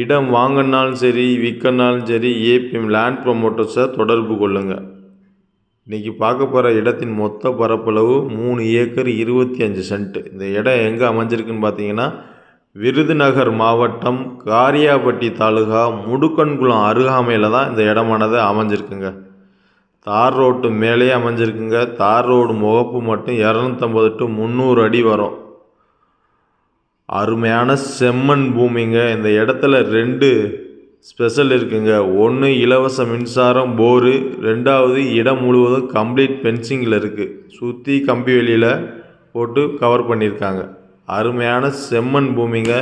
இடம் வாங்கினாலும் சரி விற்கனாலும் சரி ஏபிஎம் லேண்ட் ப்ரொமோட்டர்ஸை தொடர்பு கொள்ளுங்கள் இன்றைக்கி பார்க்க போகிற இடத்தின் மொத்த பரப்பளவு மூணு ஏக்கர் இருபத்தி அஞ்சு சென்ட். இந்த இடம் எங்கே அமைஞ்சிருக்குன்னு பார்த்தீங்கன்னா விருதுநகர் மாவட்டம் காரியாபட்டி தாலுகா முடுக்கன்குளம் அருகாமையில் தான் இந்த இடமானது அமைஞ்சிருக்குங்க. தார் ரோட்டு மேலேயே அமைஞ்சிருக்குங்க. தார் ரோடு முகப்பு மட்டும் இரநூத்தம்பது டு முந்நூறு அடி வரும். அருமையான செம்மண் பூமிங்க. இந்த இடத்துல ரெண்டு ஸ்பெஷல் இருக்குங்க. ஒன்று இலவச மின்சாரம் போரு. ரெண்டாவது இடம் முழுவதும் கம்ப்ளீட் பென்சிங்கில் இருக்குது சுற்றி கம்பி வெளியில் போட்டு கவர் பண்ணியிருக்காங்க. அருமையான செம்மண் பூமிங்க.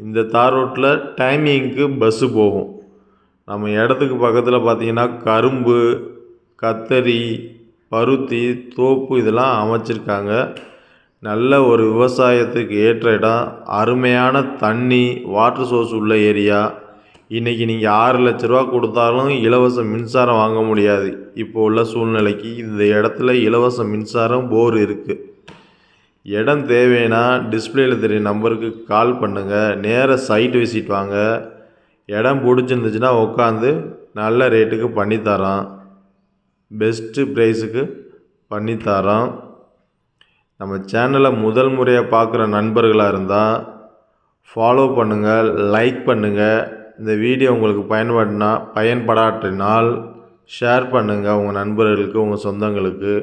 இந்த தார் ரோட்டில் டைமிங்க்கு பஸ்ஸு போகும். நம்ம இடத்துக்கு பக்கத்தில் பார்த்தீங்கன்னா கரும்பு கத்தரி பருத்தி தோப்பு இதெல்லாம் அமைச்சிருக்காங்க. நல்ல ஒரு விவசாயத்துக்கு ஏற்ற இடம் அருமையான தண்ணி வாட்டர் சோர்ஸ் உள்ள ஏரியா இன்றைக்கி நீங்கள் ஆறு லட்ச ரூபா கொடுத்தாலும் இலவச மின்சாரம் வாங்க முடியாது. இப்போ உள்ள சூழ்நிலைக்கு இந்த இடத்துல இலவச மின்சாரம் போர் இருக்குது இடம் தேவைன்னா டிஸ்பிளேயில் தெரிய நம்பருக்கு கால் பண்ணுங்கள் நேராக சைட் விசிட் வாங்க. இடம் பிடிச்சிருந்துச்சுன்னா உட்காந்து நல்ல ரேட்டுக்கு பண்ணித்தரோம் பெஸ்ட்டு ப்ரைஸுக்கு பண்ணித்தரோம் நம்ம சேனலை முதல் முறையாக பார்க்குற நண்பர்களாக இருந்தால் ஃபாலோ பண்ணுங்கள் லைக் பண்ணுங்கள் இந்த வீடியோ உங்களுக்கு பயன்படுனா பயன்படாட்டினால் ஷேர் பண்ணுங்கள் உங்கள் நண்பர்களுக்கு உங்கள் சொந்தங்களுக்கு.